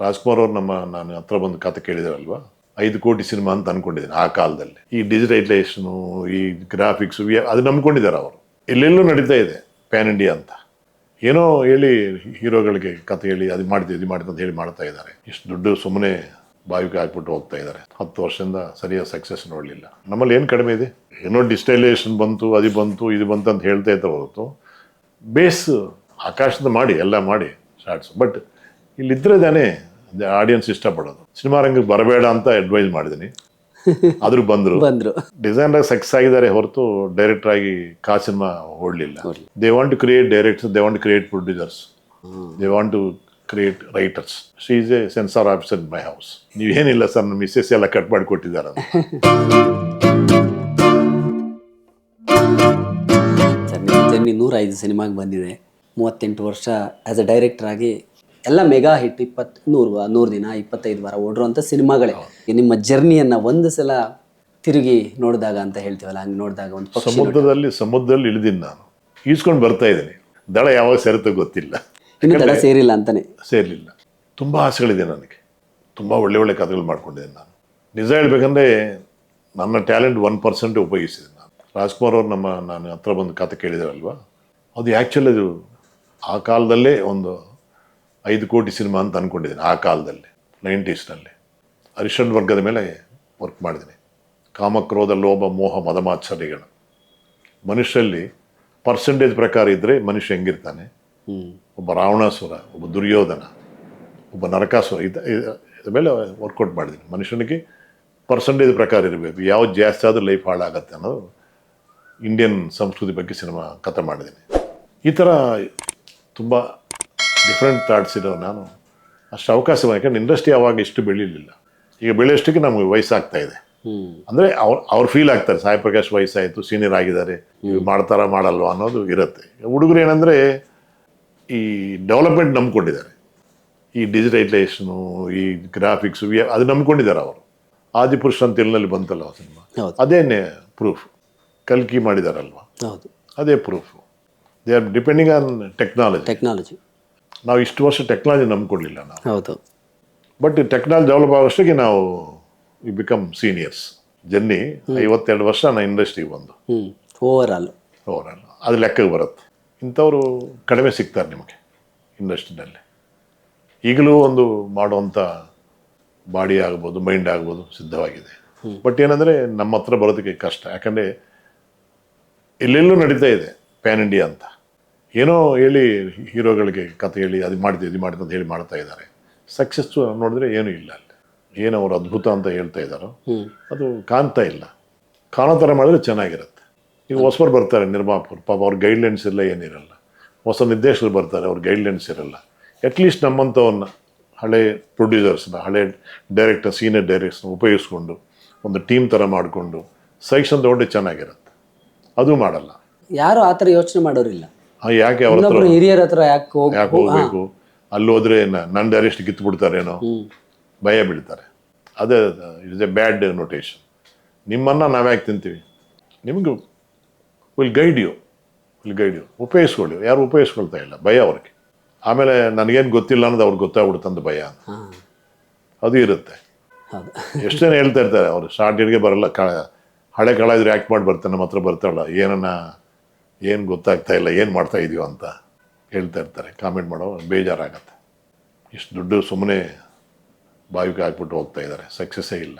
ರಾಜ್ಕುಮಾರ್ ಅವ್ರು ನಮ್ಮ, ನಾನು ಹತ್ರ ಬಂದು ಕತೆ ಕೇಳಿದಾರಲ್ವಾ? ಐದು ಕೋಟಿ ಸಿನಿಮಾ ಅಂತ ಅನ್ಕೊಂಡಿದ್ದೀನಿ ಆ ಕಾಲದಲ್ಲಿ. ಈ ಡಿಜಿಟೈಸೇಷನು ಈ ಗ್ರಾಫಿಕ್ಸು ಅದು ನಂಬ್ಕೊಂಡಿದ್ದಾರೆ ಅವರು. ಎಲ್ಲೆಲ್ಲೂ ನಡೀತಾ ಇದೆ ಪ್ಯಾನ್ ಇಂಡಿಯಾ ಅಂತ. ಏನೋ ಹೇಳಿ ಹೀರೋಗಳಿಗೆ ಕತೆ ಹೇಳಿ ಅದು ಮಾಡ್ತೀವಿ ಇದು ಮಾಡ್ತೀವಿ ಅಂತ ಹೇಳಿ ಮಾಡ್ತಾ ಇದ್ದಾರೆ. ಇಷ್ಟು ದುಡ್ಡು ಸುಮ್ಮನೆ ಬಾವಿಗೆ ಹಾಕ್ಬಿಟ್ಟು ಹೋಗ್ತಾ ಇದ್ದಾರೆ. ಹತ್ತು ವರ್ಷದಿಂದ ಸರಿಯಾದ ಸಕ್ಸಸ್ ನೋಡಲಿಲ್ಲ. ನಮ್ಮಲ್ಲಿ ಏನು ಕಡಿಮೆ ಇದೆ? ಏನೋ ಡಿಜಿಟೈಲೇಷನ್ ಬಂತು, ಅದು ಬಂತು, ಇದು ಬಂತು ಅಂತ ಹೇಳ್ತಾ ಇದ್ದಾರೆ ಹೊರತು. ಬೇಸ್ ಆಕಾಶದ ಮಾಡಿ, ಎಲ್ಲ ಮಾಡಿ, ಶಾರ್ಟ್ಸ್. ಬಟ್ ಇಲ್ಲಿದ್ದರೆ ತಾನೇ ಆಡಿಯನ್ಸ್ ಇಷ್ಟಪಡೋದು. ಸಿನಿಮಾ ರಂಗಕ್ಕೆ ಬರಬೇಡ ಅಂತ ಅಡ್ವೈಸ್ ಮಾಡಿದೀನಿ. ಆದ್ರೂ ಬಂದ್ರು. ಬಂದ್ರು. ಡಿಸೈನರ್ ಸಕ್ಸಸ್ ಆಗಿದ್ದಾರೆ ಹೊರತು ಡೈರೆಕ್ಟರ್ ಆಗಿ ಕಾ cinema ಓಡಲಿಲ್ಲ. They want to create directors they want to create producers they want to create writers she is a censor officer in my house ನೀವೇನಿಲ್ಲ sir ನಮ್ಮ ಮಿಸ್ಸಸ್ ಎಲ್ಲ ಕಟ್ ಮಾಡಿ ಕೊಟ್ಟಿದ್ದಾರೆ ನೂರೈದು ಸಿನಿಮಾಗೆ ಬಂದಿದೆ. ಮೂವತ್ತೆಂಟು ವರ್ಷ ಆ್ಯಸ್ ಅ ಡೈರೆಕ್ಟರ್ ಆಗಿ ಎಲ್ಲ ಮೆಗಾ ಹಿಟ್ ಇಪ್ಪತ್ತು ನೂರು ನೂರು ದಿನ ಇಪ್ಪತ್ತೈದು ವಾರ ಓಡಿರುವಂಥ ಸಿನಿಮಾಗಳೇ. ನಿಮ್ಮ ಜರ್ನಿಯನ್ನು ಒಂದು ಸಲ ತಿರುಗಿ ನೋಡಿದಾಗ ಅಂತ ಹೇಳ್ತೀವಲ್ಲ ಹಂಗೆ ನೋಡಿದಾಗ ಒಂದು ಸಮುದ್ರದಲ್ಲಿ ಸಮುದ್ರದಲ್ಲಿ ಇಳಿದೀನಿ ನಾನು. ಈಸ್ಕೊಂಡು ಬರ್ತಾ ಇದ್ದೀನಿ. ದಳ ಯಾವಾಗ ಸೇರುತ್ತೆ ಗೊತ್ತಿಲ್ಲ. ದಳ ಸೇರಿಲ್ಲ ಅಂತಾನೆ. ಸೇರಲಿಲ್ಲ. ತುಂಬ ಆಸೆಗಳಿದೆ ನನಗೆ. ತುಂಬ ಒಳ್ಳೆ ಒಳ್ಳೆ ಕಥೆಗಳು ಮಾಡ್ಕೊಂಡಿದ್ದೀನಿ ನಾನು. ನಿಜ ಹೇಳ್ಬೇಕಂದ್ರೆ ನನ್ನ ಟ್ಯಾಲೆಂಟ್ ಒನ್ ಪರ್ಸೆಂಟ್ ಉಪಯೋಗಿಸಿದೆ ನಾನು. ರಾಜ್ಕುಮಾರ್ ಅವ್ರು ನಮ್ಮ ನಾನು ಹತ್ರ ಬಂದು ಕತೆ ಕೇಳಿದಾರಲ್ವಾ? ಅದು ಆ್ಯಕ್ಚುಲಿ ಅದು ಆ ಕಾಲದಲ್ಲೇ ಒಂದು ಐದು ಕೋಟಿ ಸಿನಿಮಾ ಅಂತ ಅಂದ್ಕೊಂಡಿದ್ದೀನಿ ಆ ಕಾಲದಲ್ಲಿ ನೈಂಟೀಸ್ನಲ್ಲಿ. ಅರಿಶನ್ ವರ್ಗದ ಮೇಲೆ ವರ್ಕ್ ಮಾಡಿದ್ದೀನಿ. ಕಾಮಕ್ರೋಧ ಲೋಭ ಮೋಹ ಮದಮಾಚರ್ಯಗಳು. ಮನುಷ್ಯರಲ್ಲಿ ಪರ್ಸೆಂಟೇಜ್ ಪ್ರಕಾರ ಇದ್ದರೆ ಮನುಷ್ಯ ಹೆಂಗಿರ್ತಾನೆ? ಒಬ್ಬ ರಾವಣಾಸುರ ಒಬ್ಬ ದುರ್ಯೋಧನ ಒಬ್ಬ ನರಕಾಸುರ ಇದ ಇದ್ರ ಮೇಲೆ ವರ್ಕೌಟ್ ಮಾಡಿದ್ದೀನಿ. ಮನುಷ್ಯನಿಗೆ ಪರ್ಸೆಂಟೇಜ್ ಪ್ರಕಾರ ಇರಬೇಕು. ಯಾವ್ದು ಜಾಸ್ತಿ ಆದರೂ ಲೈಫ್ ಹಾಳಾಗತ್ತೆ ಅನ್ನೋದು ಇಂಡಿಯನ್ ಸಂಸ್ಕೃತಿ ಬಗ್ಗೆ ಸಿನಿಮಾ ಕಥೆ ಮಾಡಿದ್ದೀನಿ. ಈ ಥರ ತುಂಬ ಡಿಫ್ರೆಂಟ್ ಥಾಟ್ಸ್ ಇರೋ ನಾನು ಅಷ್ಟು ಅವಕಾಶ ಯಾಕಂದ್ರೆ ಇಂಡಸ್ಟ್ರಿ ಅವಾಗ ಇಷ್ಟು ಬೆಳೀಲಿಲ್ಲ. ಈಗ ಬೆಳೆಯೋಷ್ಟಕ್ಕೆ ನಮಗೆ ವಯಸ್ಸಾಗ್ತಾ ಇದೆ. ಅಂದರೆ ಅವ್ರು ಅವ್ರು ಫೀಲ್ ಆಗ್ತಾರೆ ಸಾಯಿ ಪ್ರಕಾಶ್ ವಯಸ್ಸಾಯಿತು ಸೀನಿಯರ್ ಆಗಿದ್ದಾರೆ ಇವ್ರು ಮಾಡ್ತಾರ ಮಾಡಲ್ವಾ ಅನ್ನೋದು ಇರುತ್ತೆ. ಹುಡುಗರು ಏನಂದರೆ ಈ ಡೆವಲಪ್ಮೆಂಟ್ ನಂಬ್ಕೊಂಡಿದ್ದಾರೆ. ಈ ಡಿಜಿಟೈಸೇಷನು ಈ ಗ್ರಾಫಿಕ್ಸು ಅದು ನಂಬ್ಕೊಂಡಿದ್ದಾರೆ ಅವರು. ಆದಿಪುರುಷ್ ಅಂತ ಎಲ್ಲಿನಲ್ಲಿ ಬಂತಲ್ಲ ಆ ಸಿನಿಮಾ ಅದೇನೇ ಪ್ರೂಫ್ ಕಲ್ಕಿ ಮಾಡಿದಾರಲ್ವಾ? ಹೌದು. ಅದೇ proof they are depending on technology technology ನಾವು ಇಷ್ಟು ವರ್ಷ ಟೆಕ್ನಾಲಜಿ ನಂಬ್ಕೊಡ್ಲಿಲ್ಲ ನಾವು. ಹೌದು. ಬಟ್ ಟೆಕ್ನಾಲಜಿ ಡೆವಲಪ್ ಆಗೋಷ್ಟಕ್ಕೆ ನಾವು ವಿ ಬಿಕಮ್ ಸೀನಿಯರ್ಸ್ ಜನ್ನಿ ಐವತ್ತೆರಡು ವರ್ಷ ನಾನು ಇಂಡಸ್ಟ್ರಿಗೆ ಬಂದು. ಓವರ್ ಆಲ್ ಓವರ್ ಆಲ್ ಅದು ಲೆಕ್ಕಕ್ಕೆ ಬರುತ್ತೆ. ಇಂಥವರು ಕಡಿಮೆ ಸಿಗ್ತಾರೆ ನಿಮಗೆ ಇಂಡಸ್ಟ್ರಿನಲ್ಲಿ ಈಗಲೂ ಒಂದು ಮಾಡುವಂಥ ಬಾಡಿ ಆಗ್ಬೋದು ಮೈಂಡ್ ಆಗ್ಬೋದು ಸಿದ್ಧವಾಗಿದೆ. ಬಟ್ ಏನಂದರೆ ನಮ್ಮ ಹತ್ರ ಬರೋದಕ್ಕೆ ಕಷ್ಟ. ಯಾಕಂದರೆ ಎಲ್ಲೆಲ್ಲೂ ನಡೀತಾ ಇದೆ ಪ್ಯಾನ್ ಇಂಡಿಯಾ ಅಂತ. ಏನೋ ಹೇಳಿ ಹೀರೋಗಳಿಗೆ ಕತೆ ಹೇಳಿ ಅದು ಮಾಡಿದೆ ಇದು ಮಾಡಿದೆ ಅಂತ ಹೇಳಿ ಮಾಡ್ತಾ ಇದ್ದಾರೆ. ಸಕ್ಸಸ್ಸು ನೋಡಿದ್ರೆ ಏನೂ ಇಲ್ಲ ಅಲ್ಲಿ. ಏನು ಅವರು ಅದ್ಭುತ ಅಂತ ಹೇಳ್ತಾ ಇದ್ದಾರೋ ಅದು ಕಾಣ್ತಾ ಇಲ್ಲ. ಕಾಣೋ ಥರ ಮಾಡಿದ್ರೆ ಚೆನ್ನಾಗಿರುತ್ತೆ. ಈಗ ಹೊಸಬರು ಬರ್ತಾರೆ ನಿರ್ಮಾಪುರ್ ಪಾಪ ಅವ್ರ ಗೈಡ್ಲೈನ್ಸ್ ಎಲ್ಲ ಏನಿರಲ್ಲ. ಹೊಸ ನಿರ್ದೇಶಕರು ಬರ್ತಾರೆ ಅವ್ರ ಗೈಡ್ಲೈನ್ಸ್ ಇರಲ್ಲ. ಅಟ್ಲೀಸ್ಟ್ ನಮ್ಮಂಥವನ್ನ ಹಳೆ ಪ್ರೊಡ್ಯೂಸರ್ಸ್ನ ಹಳೆ ಡೈರೆಕ್ಟರ್ ಸೀನಿಯರ್ ಡೈರೆಕ್ಟರ್ಸ್ನ ಉಪಯೋಗಿಸ್ಕೊಂಡು ಒಂದು ಟೀಮ್ ಥರ ಮಾಡಿಕೊಂಡು ಸೈಕ್ಷನ್ ತಗೊಂಡು ಚೆನ್ನಾಗಿರುತ್ತೆ. ಅದು ಮಾಡಲ್ಲ. ಯಾರು ಆ ಥರ ಯೋಚನೆ ಮಾಡೋರಿಲ್ಲ. ಯಾಕೆ ಅವ್ರ ಹತ್ರ ಇನ್ನೊಬ್ರು ಹಿರಿಯರ ಹತ್ರ ಯಾಕೆ ಹೋಗಿ ಯಾಕೆ ಹೋಗ್ಬೇಕು? ಅಲ್ಲಿ ಹೋದ್ರೆ ನನ್ನ ಡೈರೆಸ್ಟ್ ಕಿತ್ತು ಬಿಡ್ತಾರೇನೋ ಏನೋ ಭಯ ಬಿಡ್ತಾರೆ ಅದೇ ಇಸ್ ಎ ಬ್ಯಾಡ್ ನೋಟೇಶನ್ ನಿಮ್ಮನ್ನ ನಾವ್ಯಾಕೆ ತಿಂತೀವಿ? ನಿಮಗೆ will guide you will guide you ಉಪಯೋಗಿಸ್ಕೊಳ್ಳಿ. ಯಾರು ಉಪಯೋಗಿಸ್ಕೊಳ್ತಾ ಇಲ್ಲ. ಭಯ ಅವ್ರಿಗೆ. ಆಮೇಲೆ ನನಗೇನು ಗೊತ್ತಿಲ್ಲ ಅನ್ನೋದು ಅವ್ರಿಗೆ ಗೊತ್ತಾಗ್ಬಿಡುತ್ತಂದು ಭಯ. ಅದು ಇರುತ್ತೆ. ಎಷ್ಟು ಜನ ಹೇಳ್ತಾ ಇರ್ತಾರೆ ಅವರು. ಶಾರ್ಟ್ ಹಿಡ್ಗೆ ಬರಲ್ಲ. ಕ ಹಳೆ ಕಳ ಇದ್ರೆ ಆ್ಯಕ್ಟ್ ಮಾಡಿ ಬರ್ತಾನೆ ನಮ್ಮ ಹತ್ರ ಬರ್ತಾಳ ಏನನ್ನ ಏನು ಗೊತ್ತಾಗ್ತಾ ಇಲ್ಲ, ಏನು ಮಾಡ್ತಾ ಇದೀವೋ ಅಂತ ಹೇಳ್ತಾ ಇರ್ತಾರೆ. ಕಾಮೆಂಟ್ ಮಾಡೋ ಬೇಜಾರಾಗತ್ತೆ. ಇಷ್ಟು ದುಡ್ಡು ಸುಮ್ಮನೆ ಬಾವಿಗೆ ಹಾಕ್ಬಿಟ್ಟು ಹೋಗ್ತಾ ಇದ್ದಾರೆ. ಸಕ್ಸಸ್ಸೇ ಇಲ್ಲ.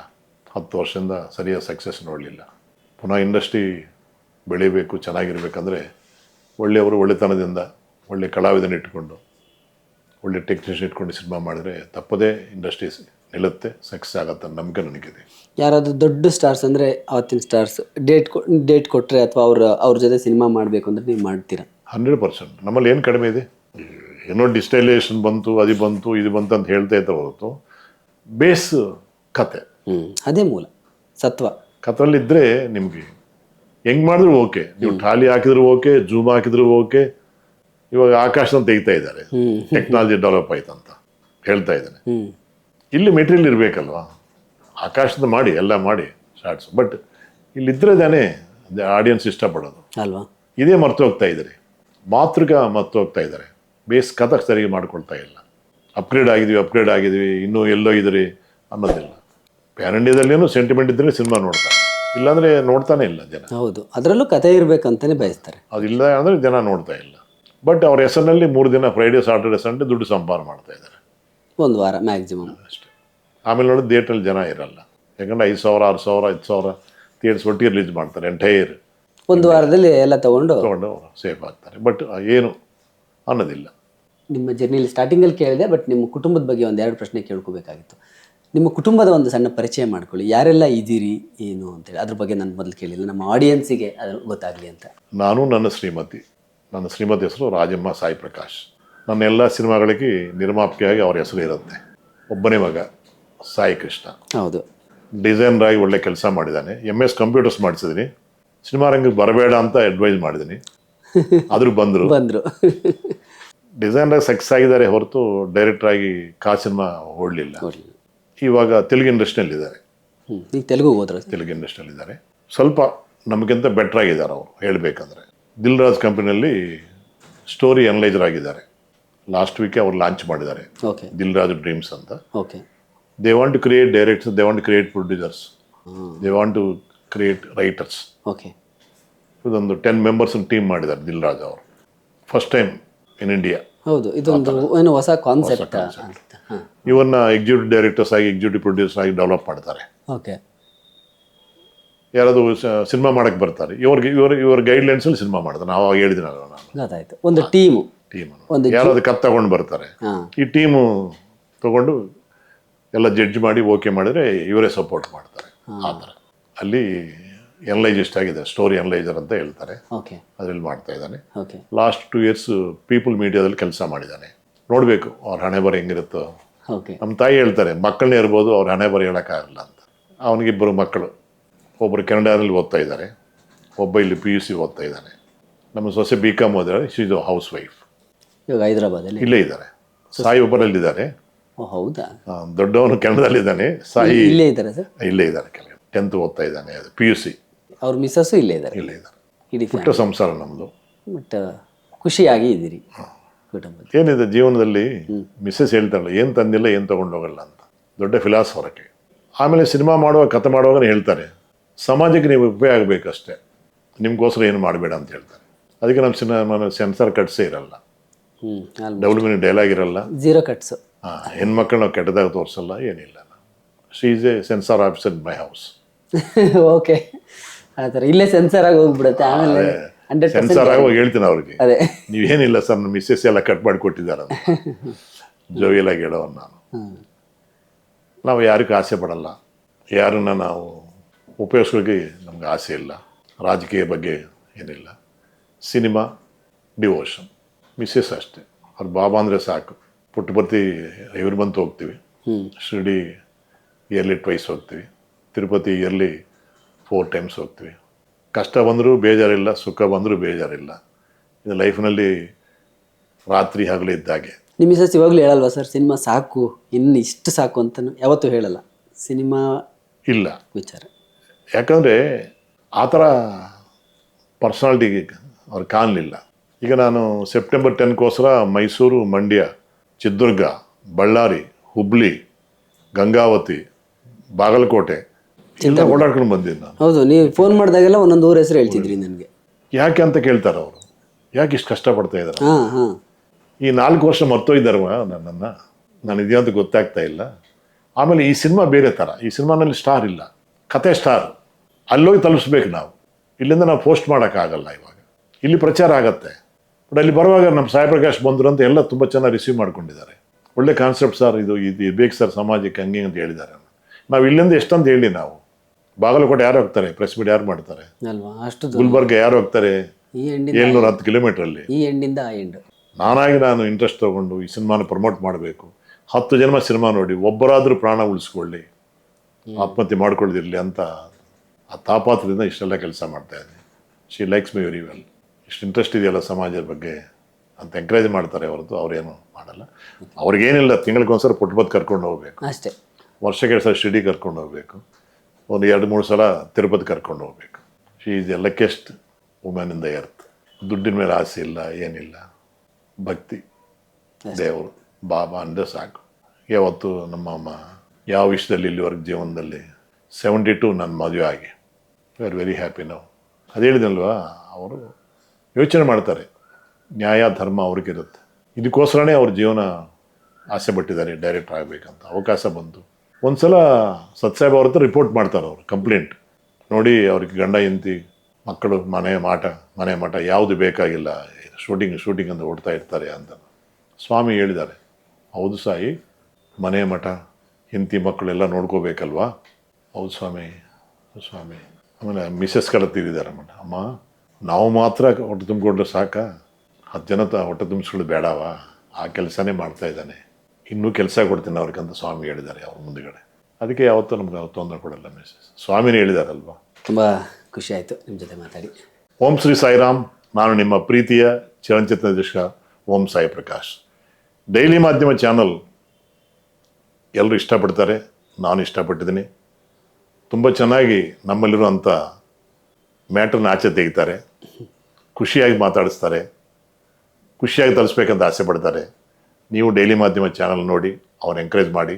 ಹತ್ತು ವರ್ಷದಿಂದ ಸರಿಯಾದ ಸಕ್ಸಸ್ ನೋಡಲಿಲ್ಲ. ಪುನಃ ಇಂಡಸ್ಟ್ರಿ ಬೆಳಿಬೇಕು, ಚೆನ್ನಾಗಿರ್ಬೇಕಂದ್ರೆ ಒಳ್ಳೆಯವರು ಒಳ್ಳೆತನದಿಂದ, ಒಳ್ಳೆ ಕಲಾವಿದನ ಇಟ್ಕೊಂಡು, ಒಳ್ಳೆ ಟೆಕ್ನಿಷಿಯನ್ ಇಟ್ಕೊಂಡು ಸಿನಿಮಾ ಮಾಡಿದ್ರೆ ತಪ್ಪದೇ ಇಂಡಸ್ಟ್ರಿ ನಿಲ್ಲುತ್ತೆ ಸಕ್ಸಸ್ ಆಗತ್ತೆ ನಂಬಿಕೆ ನನಗಿದೆ. ಯಾರಾದರೂ ದೊಡ್ಡ ಸ್ಟಾರ್ಸ್ ಅಂದರೆ ಅವತ್ತಿನ ಸ್ಟಾರ್ಸ್ ಡೇಟ್ ಡೇಟ್ ಕೊಟ್ಟರೆ ಅಥವಾ ಅವ್ರ ಅವ್ರ ಜೊತೆ ಸಿನಿಮಾ ಮಾಡಬೇಕು ಅಂದರೆ ನೀವು ಮಾಡ್ತೀರಾ? ಹಂಡ್ರೆಡ್ ಪರ್ಸೆಂಟ್ ನಮ್ಮಲ್ಲಿ ಏನು ಕಡಿಮೆ ಇದೆ? ಏನೋ ಡಿಸ್ಟೈಲೇಷನ್ ಬಂತು ಅದು ಬಂತು ಇದು ಬಂತು ಅಂತ ಹೇಳ್ತಾ ಇದ್ದಾರೆ ಹೊರತು ಬೇಸ್ ಕತೆ. ಹ್ಞೂ ಅದೇ ಮೂಲ ಸತ್ವ. ಕಥೆಯಲ್ಲಿದ್ದರೆ ನಿಮಗೆ ಹೆಂಗೆ ಮಾಡಿದ್ರು ಓಕೆ. ನೀವು ಟ್ರಾಲಿ ಹಾಕಿದ್ರು ಓಕೆ ಜೂಮ್ ಹಾಕಿದ್ರು ಓಕೆ ಇವಾಗ ಆಕಾಶನ ತೆಗಿತಾ ಇದ್ದಾರೆ. ಟೆಕ್ನಾಲಜಿ ಡೆವಲಪ್ ಆಯ್ತಂತ ಹೇಳ್ತಾ ಇದ್ದಾನೆ. ಇಲ್ಲಿ ಮೆಟೀರಿಯಲ್ ಇರಬೇಕಲ್ವಾ? ಆಕಾಶದ ಮಾಡಿ ಎಲ್ಲ ಮಾಡಿ ಶಾರ್ಟ್ಸ್ ಬಟ್ ಇಲ್ಲಿದ್ದರೆ ತಾನೇ ಆಡಿಯನ್ಸ್ ಇಷ್ಟಪಡೋದು. ಅಲ್ವಾ? ಇದೇ ಮರ್ತು ಹೋಗ್ತಾ ಇದ್ದಾರೆ. ಮಾತೃಕ ಮರ್ತು ಹೋಗ್ತಾ ಇದ್ದಾರೆ. ಬೇಸ್ ಕಥಕ್ ಸರಿಗೆ ಮಾಡ್ಕೊಳ್ತಾ ಇಲ್ಲ. ಅಪ್ಗ್ರೇಡ್ ಆಗಿದ್ವಿ ಅಪ್ಗ್ರೇಡ್ ಆಗಿದ್ವಿ ಇನ್ನೂ ಎಲ್ಲೋ ಇದ್ರಿ ಅನ್ನೋದಿಲ್ಲ. ಪ್ಯಾನ್ ಇಂಡಿಯಾದಲ್ಲೇನು ಸೆಂಟಿಮೆಂಟ್ ಇದ್ರೆ ಸಿನಿಮಾ ನೋಡ್ತಾರೆ. ಇಲ್ಲಾಂದರೆ ನೋಡ್ತಾನೆ ಇಲ್ಲ ಜನ. ಹೌದು. ಅದರಲ್ಲೂ ಕತೆ ಇರಬೇಕಂತಾನೆ ಬಯಸ್ತಾರೆ. ಅದಿಲ್ಲ ಅಂದರೆ ಜನ ನೋಡ್ತಾ ಇಲ್ಲ. ಬಟ್ ಅವ್ರ ಹೆಸರಿನಲ್ಲಿ ಮೂರು ದಿನ ಫ್ರೈಡೇ ಸಾಟರ್ಡೆ ಸಂಡೇ ದುಡ್ಡು ಸಂಪಾದನೆ ಮಾಡ್ತಾ ಇದ್ದಾರೆ. ಒಂದು ವಾರ ಮ್ಯಾಕ್ಸಿಮಮ್ ಅಷ್ಟೇ. ಆಮೇಲೆ ನೋಡಿ ಥಿಯೇಟ್ರಲ್ಲಿ ಜನ ಇರಲ್ಲ. ಯಾಕಂದ್ರೆ ಐದು ಸಾವಿರ ಆರು ಸಾವಿರ ಐದು ಸಾವಿರ ಥಿಯೇಟ್ರ್ಸ್ ಒಟ್ಟಿಗೆ ರಿಲೀಸ್ ಮಾಡ್ತಾರೆ ಎಂಟೈರ್ ಒಂದು ವಾರದಲ್ಲಿ ಎಲ್ಲ ತಗೊಂಡು ತೊಗೊಂಡು ಸೇಫ್ ಆಗ್ತಾರೆ. ಬಟ್ ಏನು ಅನ್ನೋದಿಲ್ಲ. ನಿಮ್ಮ ಜರ್ನಿಲಿ ಸ್ಟಾರ್ಟಿಂಗಲ್ಲಿ ಕೇಳಿದೆ ಬಟ್ ನಿಮ್ಮ ಕುಟುಂಬದ ಬಗ್ಗೆ ಒಂದು ಎರಡು ಪ್ರಶ್ನೆ ಕೇಳ್ಕೋಬೇಕಾಗಿತ್ತು. ನಿಮ್ಮ ಕುಟುಂಬದ ಒಂದು ಸಣ್ಣ ಪರಿಚಯ ಮಾಡ್ಕೊಳ್ಳಿ. ಯಾರೆಲ್ಲ ಇದ್ದೀರಿ ಏನು ಅಂತೇಳಿ ಅದ್ರ ಬಗ್ಗೆ ನಾನು ಮೊದಲು ಕೇಳಿಲ್ಲ. ನಮ್ಮ ಆಡಿಯನ್ಸಿಗೆ ಅದು ಗೊತ್ತಾಗಲಿ ಅಂತ. ನಾನು ನನ್ನ ಶ್ರೀಮತಿ. ನನ್ನ ಶ್ರೀಮತಿ ಹೆಸರು ರಾಜಮ್ಮ ಸಾಯಿ ಪ್ರಕಾಶ್ ನನ್ನ ಎಲ್ಲ ಸಿನಿಮಾಗಳಿಗೆ ನಿರ್ಮಾಪಕಿಯಾಗಿ ಅವ್ರ ಹೆಸರು ಇರುತ್ತೆ. ಒಬ್ಬನೇ ಮಗ ಸಾಯಿ ಕೃಷ್ಣ. ಹೌದು. ಡಿಸೈನರ್ ಆಗಿ ಒಳ್ಳೆ ಕೆಲಸ ಮಾಡಿದ್ದಾನೆ. ಎಂ ಎಸ್ ಕಂಪ್ಯೂಟರ್ಸ್ ಮಾಡಿಸಿದ್ದೀನಿ ಸಿನಿಮಾ ರಂಗಕ್ಕೆ ಬರಬೇಡ ಅಂತ ಅಡ್ವೈಸ್ ಮಾಡಿದ್ದೀನಿ ಆದರೂ ಬಂದರು. ಬಂದರು. ಡಿಸೈನರ್ ಸಕ್ಸಸ್ ಆಗಿದ್ದಾರೆ ಹೊರತು ಡೈರೆಕ್ಟರ್ ಆಗಿ ಕಾ ಸಿನಿಮಾ ಓಡಲಿಲ್ಲ. ಇವಾಗ ತೆಲುಗು ಇಂಡಸ್ಟ್ರಿಯಲ್ಲಿ ಇದ್ದಾರೆ. ಈಗ ತೆಲುಗು ಹೋದ್ರೆ? ತೆಲುಗು ಇಂಡಸ್ಟ್ರಿಯಲ್ಲಿ ಇದ್ದಾರೆ. ಸ್ವಲ್ಪ ನಮಗಿಂತ ಬೆಟ್ರ್ ಆಗಿದ್ದಾರೆ ಅವರು ಹೇಳಬೇಕಂದ್ರೆ. ದಿಲ್ ರಾಜ್ ಕಂಪನಿಯಲ್ಲಿ ಸ್ಟೋರಿ ಅನಲೈಸರ್ ಆಗಿದ್ದಾರೆ. ಲಾಸ್ಟ್ ವೀಕೆ ಅವ್ರು ಲಾಂಚ್ ಮಾಡಿದ್ದಾರೆ. ಓಕೆ ದಿಲ್ ರಾಜ್ ಡ್ರೀಮ್ಸ್ ಅಂತ okay they want to create directors they want create producers they want to create writers okay ಇದೊಂದು ಟೆನ್ ಮೆಂಬರ್ಸ್ ಟೀಮ್ ಮಾಡಿದ್ದಾರೆ ದಿಲ್ ರಾಜ್ ಅವರು. ಫಸ್ಟ್ ಟೈಮ್ ಇನ್ ಇಂಡಿಯಾ ಹೌದು ಇದೊಂದು ಏನು ಹೊಸ ಕಾನ್ಸೆಪ್ಟ್ ಇವನ್ನ ಎಕ್ಸಿಕ್ಯೂಟಿವ್ ಡೈರೆಕ್ಟರ್ಸ್ ಆಗಿ ಎಕ್ಸಿಕ್ಯೂಟಿವ್ ಪ್ರೊಡ್ಯೂಸರ್ ಆಗಿ ಡೆವಲಪ್ ಮಾಡ್ತಾರೆ. ಓಕೆ ಯಾರಾದರೂ ಸಿನಿಮಾ ಮಾಡಕ್ಕೆ ಬರ್ತಾರೆ. ಇವ್ರಿಗೆ ಇವ್ರ ಇವ್ರ ಗೈಡ್ಲೈನ್ಸಲ್ಲಿ ಸಿನಿಮಾ ಮಾಡ್ತಾರೆ. ನಾವು ಹೇಳಿದಿನಲ್ಲ ನಾನು. ಗೊತ್ತಾಯ್ತು. ಒಂದು ಟೀಮು ಟೀಮ್ ಯಾರಾದ್ರೂ ಕತ್ ತಗೊಂಡು ಬರ್ತಾರೆ. ಈ ಟೀಮು ತಗೊಂಡು ಎಲ್ಲ ಜಡ್ಜ್ ಮಾಡಿ ಓಕೆ ಮಾಡಿದ್ರೆ ಇವರೇ ಸಪೋರ್ಟ್ ಮಾಡ್ತಾರೆ. ಆತರ ಥರ. ಅಲ್ಲಿ ಎನಲೈಜಿಸ್ಟ್ ಆಗಿದೆ ಸ್ಟೋರಿ ಎನಲೈಜರ್ ಅಂತ ಹೇಳ್ತಾರೆ. ಓಕೆ ಅದ್ರಲ್ಲಿ ಮಾಡ್ತಾ ಇದ್ದಾನೆ. ಲಾಸ್ಟ್ ಟೂ ಇಯರ್ಸ್ ಪೀಪಲ್ ಮೀಡಿಯಾದಲ್ಲಿ ಕೆಲಸ ಮಾಡಿದ್ದಾನೆ. ನೋಡಬೇಕು ಅವ್ರ ಹಣೆ ಬರ ಹೆಂಗಿರುತ್ತೋ. ನಮ್ಮ ತಾಯಿ ಹೇಳ್ತಾರೆ ಮಕ್ಕಳನ್ನ ಇರ್ಬೋದು ಅವ್ರ ಹಣೆ ಬರ ಹೇಳೋಕ್ಕಾಗಲ್ಲ ಅಂತ. ಅವನಿಗಿಬ್ಬರು ಮಕ್ಕಳು. ಒಬ್ಬರು ಕೆನಡಾದಲ್ಲಿ ಓದ್ತಾ ಇದ್ದಾರೆ. ಒಬ್ಬ ಇಲ್ಲಿ ಪಿ ಯು ಸಿ ಓದ್ತಾ ಇದ್ದಾನೆ. ನಮ್ಮ ಸೊಸೆ ಬಿ ಕಾಮ್ ಓದಿದ್ದಾರೆ ಶೀಸ್ ಹೌಸ್ ವೈಫ್ ಇವಾಗ ಹೈದರಾಬಾದಲ್ಲಿ. ಇಲ್ಲೇ ಇದ್ದಾರೆ. ಸಾಯಿ ಒಬ್ಬರಲ್ಲಿದ್ದಾರೆ. ಓ ಹೌದಾ? ದೊಡ್ಡವನು ಕೆನಡಾದಲ್ಲಿದ್ದಾನೆ ಸಾಯಿ ಇಲ್ಲೇ ಇದ್ದಾರೆ ಸರ್? ಇಲ್ಲೇ ಇದ್ದಾರೆ ಕೆಲವು ಟೆಂತ್ ಓದ್ತಾ ಇದ್ದಾನೆ ಅದು ಪಿ ಯು ಸಿ ಅವ್ರ ಮಿಸ್ಸಸ್ಸು ಇಲ್ಲೇ ಇದ್ದಾರೆ. ಇಲ್ಲೇ ಇದ್ದಾರೆ. ಇಡೀ ಪುಟ್ಟ ಸಂಸಾರ ನಮ್ಮದು ಬಟ್ ಖುಷಿಯಾಗಿ ಇದ್ದೀರಿ. ಕುಟುಂಬ ಏನಿದೆ ಜೀವನದಲ್ಲಿ ಮಿಸ್ಸಸ್ ಹೇಳ್ತಾರಲ್ಲ ಏನು ತಂದಿಲ್ಲ ಏನು ತೊಗೊಂಡೋಗಲ್ಲ ಅಂತ. ದೊಡ್ಡ ಫಿಲಾಸಫರಕ್ಕೆ ಆಮೇಲೆ ಸಿನಿಮಾ ಮಾಡುವಾಗ ಕತೆ ಮಾಡುವಾಗ ಹೇಳ್ತಾರೆ ಸಮಾಜಕ್ಕೆ ನೀವು ಉಪಯೋಗ ಆಗಬೇಕಷ್ಟೇ. ನಿಮಗೋಸ್ಕರ ಏನು ಮಾಡಬೇಡ ಅಂತ ಹೇಳ್ತಾರೆ. ಅದಕ್ಕೆ ನಮ್ಮ ಸಿನಿಮಾ ಸೆನ್ಸರ್ ಕಟ್ಸೇ ಇರಲ್ಲ. ಡಬಲ್ ಮಿನಿ ಡೈಲಾಗ್ ಇರಲ್ಲ. ಜೀರೋ ಕಟ್ಸ್ ಹಾಂ ಹೆಣ್ಮಕ್ಳು ನಾವು ಕೆಟ್ಟದಾಗ ತೋರಿಸಲ್ಲ ಏನಿಲ್ಲ. She is a censor officer in my house okay ಆ ಥರ. ಇಲ್ಲೇ ಸೆನ್ಸರ್ ಆಗಿ ಹೋಗ್ಬಿಡುತ್ತೆ ಆಮೇಲೆ ಸೆನ್ಸರ್ ಸೆನ್ಸಾರ್ ಹೋಗಿ ಹೇಳ್ತೀನಿ ಅವ್ರಿಗೆ. ಅದೇ. ನೀವೇನಿಲ್ಲ ಸರ್ ನಮ್ಮ ಮಿಸ್ಸಸ್ ಎಲ್ಲ ಕಟ್ ಮಾಡಿ ಕೊಟ್ಟಿದ್ದಾರೆ ಜೋವಿಯಲಾಗಿ ಹೇಳೋವನ್ ನಾನು. ಹ್ಮ್. ನಾವು ಯಾರಿಗೂ ಆಸೆ ಪಡಲ್ಲ. ಯಾರನ್ನ ನಾವು ಉಪಯೋಗಿಸೋಕೆ ನಮ್ಗೆ ಆಸೆ ಇಲ್ಲ. ರಾಜಕೀಯ ಬಗ್ಗೆ ಏನಿಲ್ಲ. ಸಿನಿಮಾ ಡಿವೋಷನ್ ಮಿಸ್ಸಸ್ ಅಷ್ಟೇ. ಅವ್ರ ಬಾಬಾ ಅಂದರೆ ಸಾಕು. ಪುಟ್ಟಪರ್ತಿ ಇವ್ರು ಬಂತು ಹೋಗ್ತೀವಿ. ಶಿರಡಿ ಇಯರ್ಲಿ ಟ್ವೈಸ್ ಹೋಗ್ತೀವಿ. ತಿರುಪತಿ ಇಯರ್ಲಿ ಫೋರ್ ಟೈಮ್ಸ್ ಹೋಗ್ತೀವಿ. ಕಷ್ಟ ಬಂದರೂ ಬೇಜಾರಿಲ್ಲ ಸುಖ ಬಂದರೂ ಬೇಜಾರಿಲ್ಲ. ಇದು ಲೈಫ್ನಲ್ಲಿ ರಾತ್ರಿ ಹಗಲು ಇದ್ದಾಗೆ ನಿಮ್ಮ ಮಿಸಸ್ ಇವಾಗಲೂ ಹೇಳಲ್ವಾ ಸರ್ ಸಿನಿಮಾ ಸಾಕು ಇನ್ನು ಇಷ್ಟು ಸಾಕು ಅಂತ ಯಾವತ್ತೂ ಹೇಳಲ್ಲ. ಸಿನಿಮಾ ಇಲ್ಲ. ವಿಚಾರ. ಯಾಕಂದರೆ ಆ ಥರ ಪರ್ಸನಾಲಿಟಿ ಅವ್ರು ಕಾಣಲಿಲ್ಲ. ಈಗ ನಾನು ಸೆಪ್ಟೆಂಬರ್ ಟೆನ್ಗೋಸ್ಕರ ಮೈಸೂರು ಮಂಡ್ಯ ಚಿತ್ರದುರ್ಗ ಬಳ್ಳಾರಿ ಹುಬ್ಳಿ ಗಂಗಾವತಿ ಬಾಗಲಕೋಟೆ ಎಲ್ಲ ಓಡಾಡ್ಕೊಂಡು ಬಂದಿದ್ದೆ ನಾನು. ಹೌದು ನೀವು ಫೋನ್ ಮಾಡಿದಾಗೆಲ್ಲ ಒಂದೊಂದು ಊರ ಹೆಸರು ಹೇಳ್ತಿದ್ರಿ ನನಗೆ. ಯಾಕೆ ಅಂತ ಕೇಳ್ತಾರೆ ಅವರು. ಯಾಕೆ ಇಷ್ಟು ಕಷ್ಟಪಡ್ತಾ ಇದ್ದಾರೆ ಹಾಂ ಹಾಂ. ಈ ನಾಲ್ಕು ವರ್ಷ ಮರ್ತೋಯ್ದಾರವ ನನ್ನನ್ನು. ನಾನು ಇದೆಯಾ ಅಂತ ಗೊತ್ತಾಗ್ತಾ ಇಲ್ಲ. ಆಮೇಲೆ ಈ ಸಿನಿಮಾ ಬೇರೆ ಥರ ಈ ಸಿನಿಮಾನಲ್ಲಿ ಸ್ಟಾರ್ ಇಲ್ಲ. ಕತೆ ಸ್ಟಾರ್ ಅಲ್ಲೋಗಿ ತಲುಪಿಸ್ಬೇಕು ನಾವು. ಇಲ್ಲಿಂದ ನಾವು ಪೋಸ್ಟ್ ಮಾಡೋಕ್ಕಾಗಲ್ಲ ಇವಾಗ. ಇಲ್ಲಿ ಪ್ರಚಾರ ಆಗತ್ತೆ. ಬಟ್ ಅಲ್ಲಿ ಬರುವಾಗ ನಮ್ಮ ಸಾಯಿಪ್ರಕಾಶ್ ಬಂದರು ಅಂತ ಎಲ್ಲ ತುಂಬ ಚೆನ್ನಾಗಿ ರಿಸೀವ್ ಮಾಡ್ಕೊಂಡಿದ್ದಾರೆ. ಒಳ್ಳೆ ಕಾನ್ಸೆಪ್ಟ್ ಸರ್ ಇದು ಇದು ಬೇಕು ಸರ್ ಸಮಾಜಕ್ಕೆ ಹಂಗೆ ಅಂತ ಹೇಳಿದ್ದಾರೆ. ನಾವು ಇಲ್ಲಿಂದ ಎಷ್ಟಂತ ಹೇಳಿ ನಾವು. ಬಾಗಲಕೋಟೆ ಯಾರು ಹೋಗ್ತಾರೆ? ಪ್ರೆಸ್ ಮೀಟ್ ಯಾರು ಮಾಡ್ತಾರೆ? ಗುಲ್ಬರ್ಗ ಯಾರು ಹೋಗ್ತಾರೆ? ಏಳ್ನೂರ ಹತ್ತು ಕಿಲೋಮೀಟ್ರಲ್ಲಿ ಈ ಎಂಡಿಂದ ಆ ಎಂಡ್. ನಾನಾಗಿ ನಾನು ಇಂಟ್ರೆಸ್ಟ್ ತೊಗೊಂಡು ಈ ಸಿನಿಮಾನ ಪ್ರಮೋಟ್ ಮಾಡಬೇಕು. ಹತ್ತು ಜನ ಸಿನಿಮಾ ನೋಡಿ ಒಬ್ಬರಾದರೂ ಪ್ರಾಣ ಉಳಿಸ್ಕೊಳ್ಳಿ. ಆತ್ಮಹತ್ಯೆ ಮಾಡ್ಕೊಳ್ದಿರಲಿ ಅಂತ ಆ ತಾಪಾತ್ರದಿಂದ ಇಷ್ಟೆಲ್ಲ ಕೆಲಸ ಮಾಡ್ತಾ ಇದ್ದೀನಿ. She likes me very well ಇಷ್ಟು ಇಂಟ್ರೆಸ್ಟ್ ಇದೆಯಲ್ಲ ಸಮಾಜದ ಬಗ್ಗೆ ಅಂತ ಎಂಕರೇಜ್ ಮಾಡ್ತಾರೆ ಹೊರತು ಅವ್ರೇನು ಮಾಡಲ್ಲ. ಅವ್ರಿಗೇನಿಲ್ಲ ತಿಂಗಳಿಗೊಂದ್ಸಲ ಪುಟ್ಬತ್ ಕರ್ಕೊಂಡು ಹೋಗ್ಬೇಕು. ಅಷ್ಟೇ. ವರ್ಷಕ್ಕೆ ಎರಡು ಸಲ ಶಿರ್ಡಿ ಕರ್ಕೊಂಡು ಹೋಗ್ಬೇಕು. ಒಂದು ಎರಡು ಮೂರು ಸಲ ತಿರುಪತಿ ಕರ್ಕೊಂಡು ಹೋಗ್ಬೇಕು. She is a luckiest women in the earth ದುಡ್ಡಿನ ಮೇಲೆ ಆಸೆ ಇಲ್ಲ ಏನಿಲ್ಲ. ಭಕ್ತಿ. ದೇವರು ಬಾಬಾ ಅಂದರೆ ಸಾಕು. ಯಾವತ್ತು ನಮ್ಮ ಅಮ್ಮ ಯಾವ ವಿಷಯದಲ್ಲಿ ಇಲ್ಲಿವರೆಗೆ ಜೀವನದಲ್ಲಿ ಸೆವೆಂಟಿ ಟು ನನ್ನ ಮದುವೆ ಆಗಿ. ವಿ ಆರ್ ವೆರಿ ಹ್ಯಾಪಿ ನಾವು ಅದು ಹೇಳಿದಲ್ವಾ ಅವರು ಯೋಚನೆ ಮಾಡ್ತಾರೆ. ನ್ಯಾಯ, ಧರ್ಮ ಅವ್ರಿಗಿರುತ್ತೆ. ಇದಕ್ಕೋಸ್ಕರನೇ ಅವ್ರ ಜೀವನ ಆಸೆ ಪಟ್ಟಿದ್ದಾರೆ ಡೈರೆಕ್ಟರ್ ಆಗಬೇಕಂತ ಅವಕಾಶ ಬಂತು ಒಂದು ಸಲ ಸತ್ಸಾಹೇಬ್ ಅವ್ರ ಹತ್ರ ರಿಪೋರ್ಟ್ ಮಾಡ್ತಾರೆ ಅವರು, ಕಂಪ್ಲೇಂಟ್. ನೋಡಿ, ಅವ್ರಿಗೆ ಗಂಡ, ಹೆಂಡತಿ, ಮಕ್ಕಳು, ಮನೆ ಮಾಟ ಮನೆ ಮಾಟ ಯಾವುದು ಬೇಕಾಗಿಲ್ಲ, ಶೂಟಿಂಗ್ ಶೂಟಿಂಗ್ ಅಂತ ಓಡ್ತಾ ಇರ್ತಾರೆ ಅಂತ. ಸ್ವಾಮಿ ಹೇಳಿದ್ದಾರೆ, ಹೌದು ಸಾಯಿ ಮನೆ ಮಠ, ಹೆಂಡತಿ ಮಕ್ಕಳೆಲ್ಲ ನೋಡ್ಕೋಬೇಕಲ್ವಾ? ಹೌದು ಸ್ವಾಮಿ ಸ್ವಾಮಿ. ಆಮೇಲೆ ಮಿಸ್ಸಸ್ ಕಡೆ ತಿರಿದ್ದಾರೆ ಅಮ್ಮ ನಾವು ಮಾತ್ರ ಹೊಟ್ಟೆ ತುಂಬಿಕೊಂಡ್ರೆ ಸಾಕ? ಹತ್ತು ಜನ ತ ಹೊಟ್ಟೆ ತುಂಬಿಸ್ಕೊಳ್ಳೋದು ಬೇಡವ? ಆ ಕೆಲಸನೇ ಮಾಡ್ತಾ ಇದ್ದಾನೆ. ಇನ್ನೂ ಕೆಲಸ ಕೊಡ್ತೀನಿ ಅವ್ರಿಗಂತ ಸ್ವಾಮಿ ಹೇಳಿದ್ದಾರೆ ಅವ್ರ ಮುಂದುಗಡೆ. ಅದಕ್ಕೆ ಯಾವತ್ತೂ ನಮ್ಗೆ ಅವ್ರು ತೊಂದರೆ ಕೊಡಲ್ಲ ಮೆಸೇಜ್ ಸ್ವಾಮಿನೇ ಹೇಳಿದಾರಲ್ವಾ? ತುಂಬ ಖುಷಿ ಆಯಿತು ನಿಮ್ಮ ಜೊತೆ ಮಾತಾಡಿ. ಓಂ ಶ್ರೀ ಸಾಯಿರಾಮ್. ನಾನು ನಿಮ್ಮ ಪ್ರೀತಿಯ ಚಲನಚಿತ್ರ ನಿರ್ದೇಶಕ ಓಂ ಸಾಯಿ ಪ್ರಕಾಶ್. ಡೈಲಿ ಮಾಧ್ಯಮ ಚಾನಲ್ ಎಲ್ಲರೂ ಇಷ್ಟಪಡ್ತಾರೆ? ನಾನು ಇಷ್ಟಪಟ್ಟಿದ್ದೀನಿ. ತುಂಬ ಚೆನ್ನಾಗಿ ನಮ್ಮಲ್ಲಿರುವಂಥ ಮ್ಯಾಟ್ರನ್ನ ಆಚೆ ತೆಗಿತಾರೆ. ಖುಷಿಯಾಗಿ ಮಾತಾಡಿಸ್ತಾರೆ, ಖುಷಿಯಾಗಿ ತರಿಸ್ಬೇಕಂತ ಆಸೆ ಪಡ್ತಾರೆ. ನೀವು ಡೈಲಿ ಮಾಧ್ಯಮ ಚಾನಲ್ ನೋಡಿ ಅವ್ರನ್ನ ಎಂಕರೇಜ್ ಮಾಡಿ.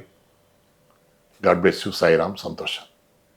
God bless you Sairam, Santhosh.